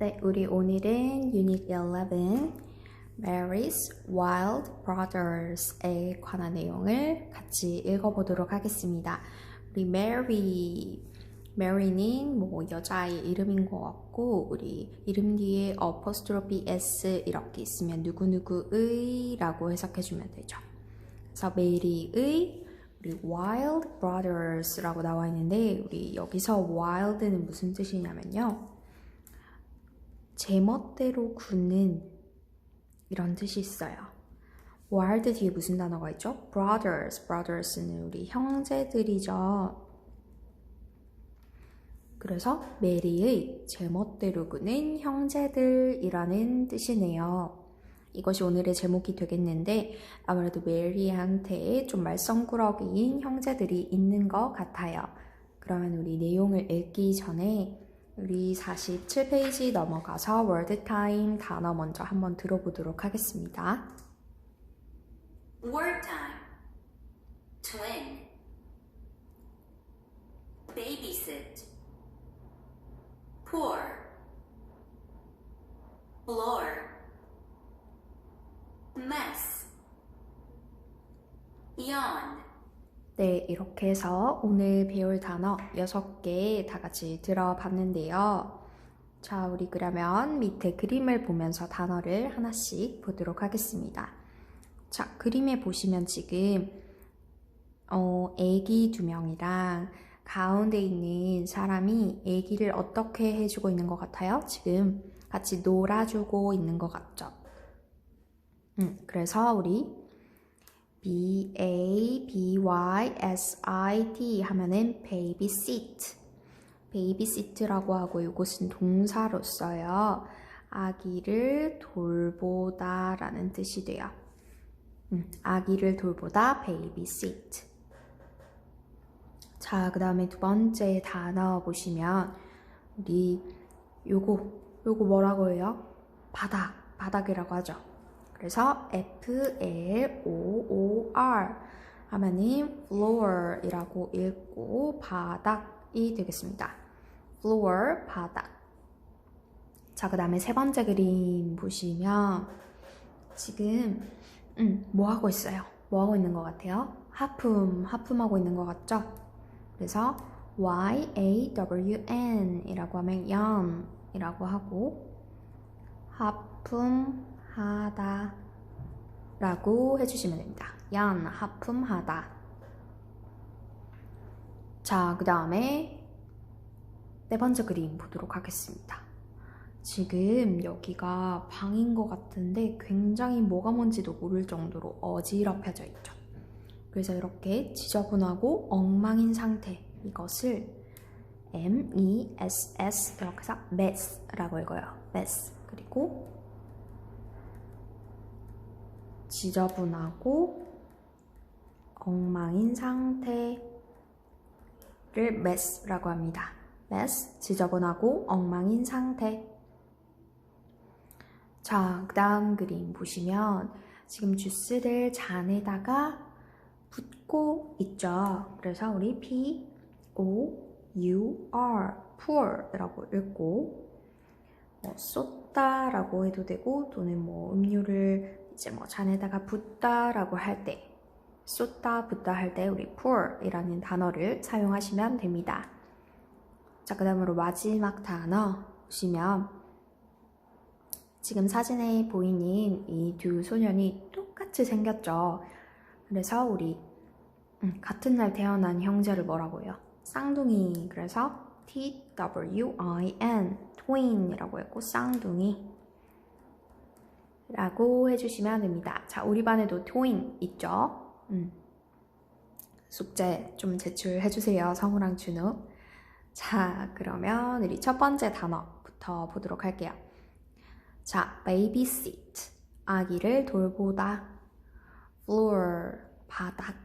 네, 우리 오늘은 유닛 11 Mary's Wild Brothers에 관한 내용을 같이 읽어보도록 하겠습니다. 우리 Mary, Mary는 뭐 여자의 이름인 것 같고 우리 이름 뒤에 apostrophe s 이렇게 있으면 누구누구의라고 해석해주면 되죠. 그래서 메리의 우리 Wild Brothers라고 나와 있는데 우리 여기서 Wild는 무슨 뜻이냐면요. 제멋대로 굳는 이런 뜻이 있어요. wild 뒤에 무슨 단어가 있죠? brothers. brothers는 우리 형제들이죠. 그래서 메리의 제멋대로 구는 형제들이라는 뜻이네요. 이것이 오늘의 제목이 되겠는데 아무래도 메리한테 좀 말썽꾸러기인 형제들이 있는 것 같아요. 그러면 우리 내용을 읽기 전에 우리 47페이지 넘어가서 월드 타임 단어 먼저 한번 들어보도록 하겠습니다. Word time. Twin. Babysit. Pour. Floor. Mess. Yawn. 네, 이렇게 해서 오늘 배울 단어 6개 다 같이 들어봤는데요. 자, 우리 그러면 밑에 그림을 보면서 단어를 하나씩 보도록 하겠습니다. 자, 그림에 보시면 지금 어, 애기 두 명이랑 가운데 있는 사람이 애기를 어떻게 해주고 있는 것 같아요? 지금 같이 놀아주고 있는 것 같죠? 음, 그래서 우리 B A B Y S I T 하면은 babysit. babysit라고 하고 이것은 동사로 써요. 아기를 돌보다라는 뜻이 돼요. 음, 아기를 돌보다 babysit. 자, 그 다음에 두 번째 단어 보시면 우리 요거 요거 뭐라고 해요? 바닥, 바닥이라고 하죠. 그래서 F L O O R 하면은 floor이라고 읽고 바닥이 되겠습니다. floor 바닥. 자, 그 다음에 세 번째 그림 보시면 지금 음, 뭐 하고 있어요? 뭐 하고 있는 것 같아요? 하품, 하품하고 있는 것 같죠? 그래서 Y A W N 이라고 하면 yawn이라고 하고 하품 하다 라고 해주시면 됩니다. 연, 하품하다. 자, 그 다음에 네 번째 그림 보도록 하겠습니다. 지금 여기가 방인 것 같은데 굉장히 뭐가 뭔지도 모를 정도로 어지럽혀져 있죠. 그래서 이렇게 지저분하고 엉망인 상태 이것을 M-E-S-S 이렇게 해서 mess라고 읽어요. mess 그리고 지저분하고 엉망인 상태를 mess라고 합니다. mess, 지저분하고 엉망인 상태. 자, 그 다음 그림 보시면 지금 주스를 잔에다가 붓고 있죠. 그래서 우리 P, O, U, R, pour이라고 읽고 뭐 쏟다라고 해도 되고 또는 뭐 음료를 이제 뭐 잔에다가 붓다라고 할 때, 쏟다, 붓다 할 때 우리 pour이라는 단어를 사용하시면 됩니다. 자, 그 다음으로 마지막 단어 보시면 지금 사진에 보이는 이 두 소년이 똑같이 생겼죠. 그래서 우리 음, 같은 날 태어난 형제를 뭐라고 해요? 쌍둥이. 그래서 T-W-I-N, twin이라고 했고 쌍둥이. 라고 해주시면 됩니다. 자, 우리 반에도 트윈 있죠? 음. 숙제 좀 제출해주세요. 성우랑 준우. 자, 그러면 우리 첫 번째 단어부터 보도록 할게요. 자, babysit. 아기를 돌보다. floor. 바닥.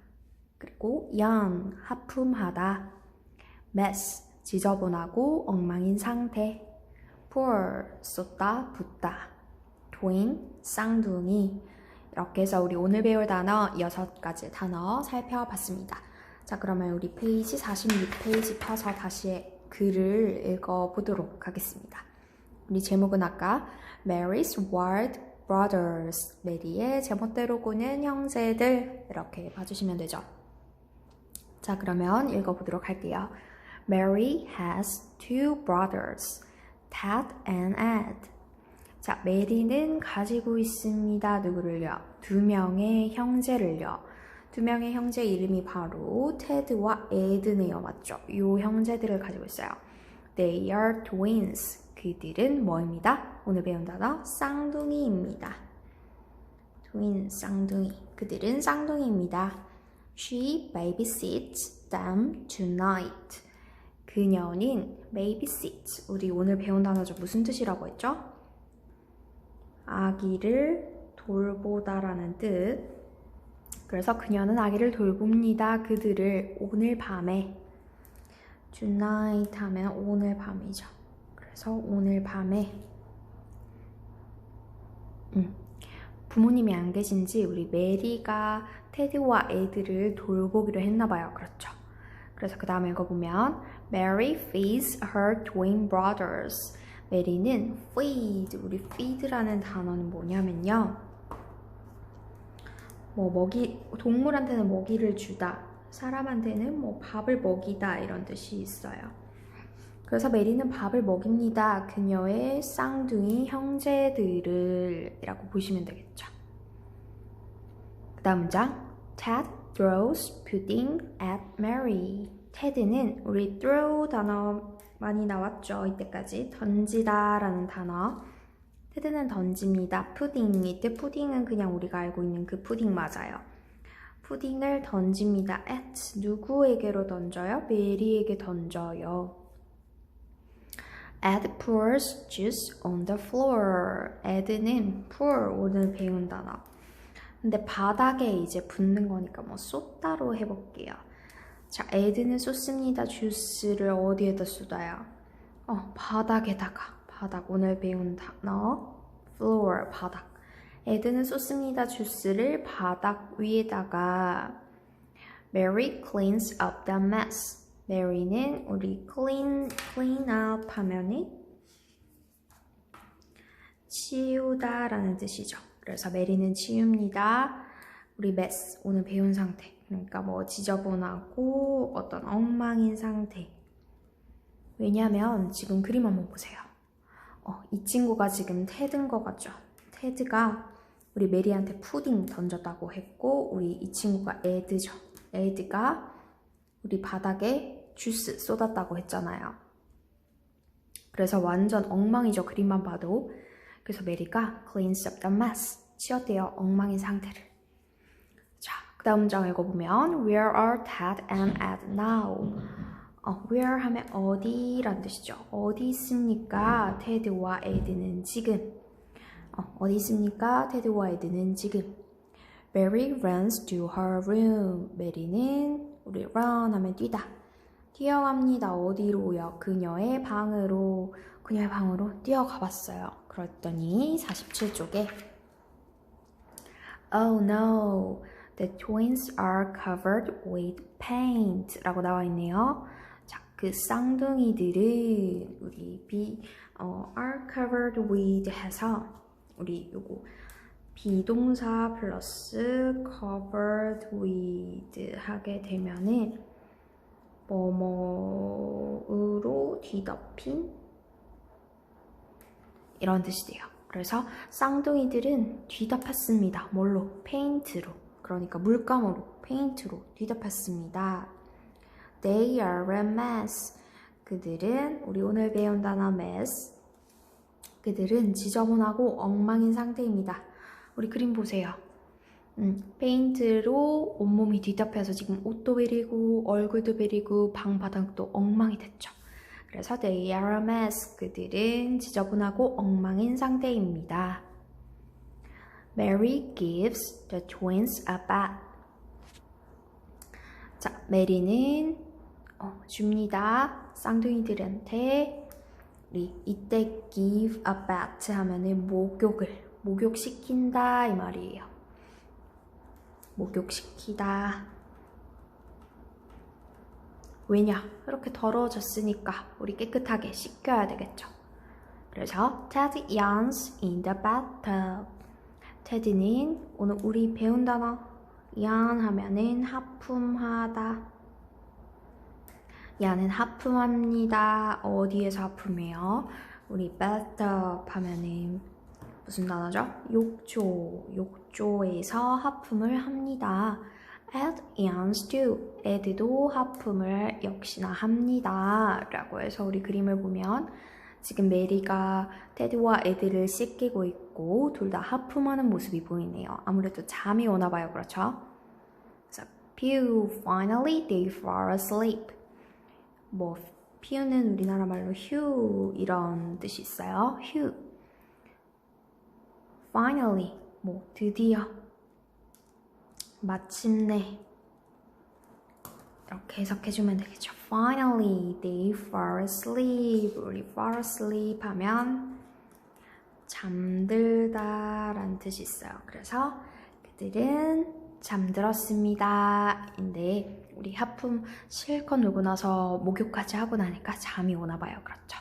그리고 yawn. 하품하다. mess. 지저분하고 엉망인 상태. pour. 쏟다, 붓다. twin, 쌍둥이 이렇게 해서 우리 오늘 배울 단어 6가지 단어 살펴봤습니다. 자 그러면 우리 페이지 46페이지 펴서 다시 글을 읽어보도록 하겠습니다. 우리 제목은 아까 Mary's Wild Brothers. 메리의 제멋대로 구는 형제들. 이렇게 봐주시면 되죠. 자, 그러면 읽어보도록 할게요. Mary has two brothers, Ted and Ed. 자, 메리는 가지고 있습니다. 누구를요? 두 명의 형제를요. 두 명의 형제 이름이 바로 테드와 에드네요. 맞죠? 이 형제들을 가지고 있어요. They are twins. 그들은 뭐입니다? 오늘 배운 단어 쌍둥이입니다. twins, 쌍둥이. 그들은 쌍둥이입니다. She babysits them tonight. 그녀는 babysit. 우리 오늘 배운 단어죠. 무슨 뜻이라고 했죠? 아기를 돌보다라는 뜻. 그래서 그녀는 아기를 돌봅니다. 그들을 오늘 밤에 tonight 하면 오늘 밤이죠. 그래서 오늘 밤에 음, 부모님이 안 계신지 우리 메리가 테드와 에드를 돌보기로 했나 봐요. 그렇죠. 그래서 그 다음에 읽어보면 Mary feeds her twin brothers. 메리는 feed, 우리 feed라는 단어는 뭐냐면요. 뭐 먹이, 동물한테는 먹이를 주다, 사람한테는 뭐 밥을 먹이다 이런 뜻이 있어요. 그래서 메리는 밥을 먹입니다. 그녀의 쌍둥이 형제들을 이라고 보시면 되겠죠. 그 다음 문장 Ted throws pudding at Mary. 테드는 우리 throw 단어 많이 나왔죠. 이때까지 던지다 라는 단어. 테드는 던집니다. 푸딩. 이때 푸딩은 그냥 우리가 알고 있는 그 푸딩 맞아요. 푸딩을 던집니다. at 누구에게로 던져요? 메리에게 던져요. Ed pours juice on the floor. Ed는 pour 오늘 배운 단어. 근데 바닥에 이제 붓는 거니까 뭐 쏟다로 해볼게요. 자, 에드는 쏟습니다. 주스를 어디에다 쏟아요? 어, 바닥에다가. 바닥. 오늘 배운 단어. floor, 바닥. 에드는 쏟습니다. 주스를 바닥 위에다가. Mary cleans up the mess. 메리는 우리 clean, clean up 하면은 치우다 라는 뜻이죠. 그래서 메리는 치웁니다. 우리 mess, 오늘 배운 상태. 그러니까 뭐 지저분하고 어떤 엉망인 상태. 왜냐면 지금 그림 한번 보세요. 어, 이 친구가 지금 테드인 것 같죠? 테드가 우리 메리한테 푸딩 던졌다고 했고 우리 이 친구가 에드죠. 에드가 우리 바닥에 주스 쏟았다고 했잖아요. 그래서 완전 엉망이죠. 그림만 봐도. 그래서 메리가 cleans up the mess. 치웠대요. 엉망인 상태를. 다음 장 읽어보면 Where are Ted and Ed now? 어, where 하면 어디란 뜻이죠. 어디 있습니까? 테드와 에드는 지금. 어, 어디 있습니까? 테드와 에드는 지금. Mary runs to her room. 메리는 우리 run 하면 뛰다. 뛰어갑니다. 어디로요? 그녀의 방으로. 그녀의 방으로 뛰어가 봤어요. 그랬더니 47쪽에 Oh no, the twins are covered with paint 라고 나와 있네요. 자, 그 쌍둥이들은 우리 비, 어, are covered with 해서 우리 요거 비동사 플러스 covered with 하게 되면은 뭐뭐으로 뒤덮인 이런 뜻이 돼요. 그래서 쌍둥이들은 뒤덮였습니다. 뭘로? 페인트로. 그러니까 물감으로, 페인트로 뒤덮였습니다. They are a mess. 그들은 우리 오늘 배운 단어 mess. 그들은 지저분하고 엉망인 상태입니다. 우리 그림 보세요. 음, 페인트로 온몸이 뒤덮여서 지금 옷도 베리고 얼굴도 베리고 방 바닥도 엉망이 됐죠. 그래서 they are a mess. 그들은 지저분하고 엉망인 상태입니다. Mary gives the twins a bath. 자, 메리는 어, 줍니다. 쌍둥이들한테 우리 이때 give a bath 하면은 목욕을 목욕시킨다 이 말이에요. 목욕시키다. 왜냐? 이렇게 더러워졌으니까 우리 깨끗하게 씻겨야 되겠죠. 그래서 Ted yawns in the bathtub. 테드는 오늘 우리 배운 단어 yawn 하면은 하품하다. 야는 하품합니다. 어디에서 하품해요? 우리 bathtub 하면은 무슨 단어죠? 욕조. 욕조에서 하품을 합니다. Ed yawns too. 에드도 하품을 역시나 합니다. 라고 해서 우리 그림을 보면 지금 메리가 테드와 에드를 씻기고 있고 둘 다 하품하는 모습이 보이네요. 아무래도 잠이 오나 봐요. 그렇죠? 그래서 Pew, finally they fall asleep. 뭐 피우는 우리나라 말로 휴 이런 뜻이 있어요. 휴. Finally, 뭐 드디어, 마침내 이렇게 해석해주면 되겠죠. Finally, they fall asleep. 우리 fall asleep 하면 잠들다 라는 뜻이 있어요. 그래서 그들은 잠들었습니다. 인데 우리 하품 실컷 놀고 나서 목욕까지 하고 나니까 잠이 오나 봐요. 그렇죠?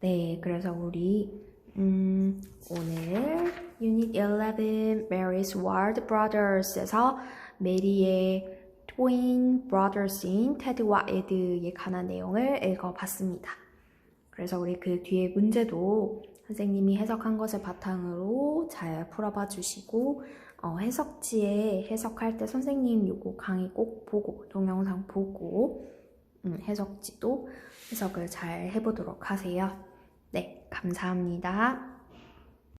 네, 그래서 우리 음, 오늘 유닛 11 Mary's Wild Brothers에서 메리의 트윈 브라더스인 테드와 에드에 관한 내용을 읽어봤습니다. 그래서 우리 그 뒤에 문제도 선생님이 해석한 것을 바탕으로 잘 풀어봐 주시고 어, 해석지에 해석할 때 선생님 요거 강의 꼭 보고 동영상 보고 음, 해석지도 해석을 잘 해보도록 하세요. 네, 감사합니다.